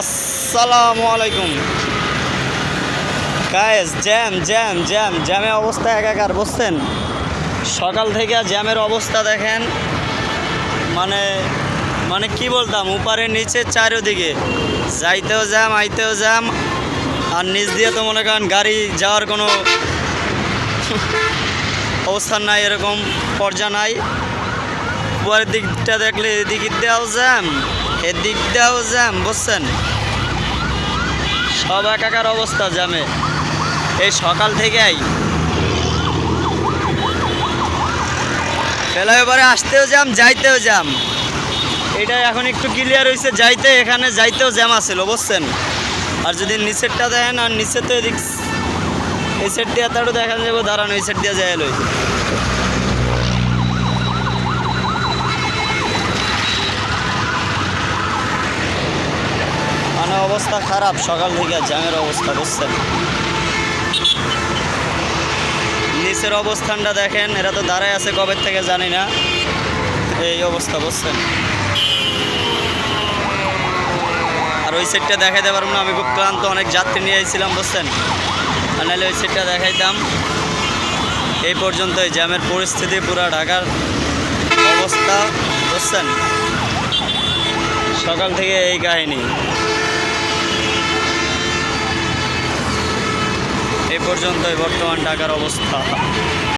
আসসালামু আলাইকুম। Guys jam jam jam জ্যামে অবস্থা একাকার, বুঝছেন? সকাল থেকে জ্যামের অবস্থা দেখেন। মানে মানে কি বলতাম, উপরে, নিচে, চারিদিকে। যাইতেও জ্যাম আইতেও জ্যাম আর নিচ দিয়ে তো মনে করেন গাড়ি যাওয়ার কোনো অবস্থান নাই, এরকম পর্যা নাই। উপরের দিকটা দেখলে এদিক দিয়েও জ্যাম এদিক দিয়েও জ্যাম, বুঝছেন? সব একাকার অবস্থা জ্যামে। এই সকাল থেকেই। ফ্লাইওভারে আসতেও জ্যাম, যাইতেও জ্যাম। এটা এখন একটু ক্লিয়ার হয়েছে যাইতে, এখানে যাইতেও জ্যাম আছিল, বুঝছেন? আর যদি নিচেরটা দেখেন আর নিচে তো এদিক এই সেট দিয়ে তারও দেখা যাবে, দাঁড়ানো এই সেট দিয়ে যায় অবস্থা খারাপ, সকাল থেকে জ্যামের অবস্থা, বুঝছেন? নিচের অবস্থানটা দেখেন, এরা তো দাঁড়ায় আছে কবে থেকে জানি না। এই অবস্থা, বুঝছেন? আর ওই সেটটা দেখাইতে পারব না, আমি খুব ক্লান্ত, অনেক যাত্রী নিয়ে এসেছিলাম বুঝছেন? আর নাহলে ওই সেটটা দেখাইতাম। এই পর্যন্ত এই জ্যামের পরিস্থিতি, পুরা ঢাকার অবস্থা, বুঝছেন? সকাল থেকে এই কাহিনী। এই পর্যন্তই বর্তমান ঢাকার অবস্থা।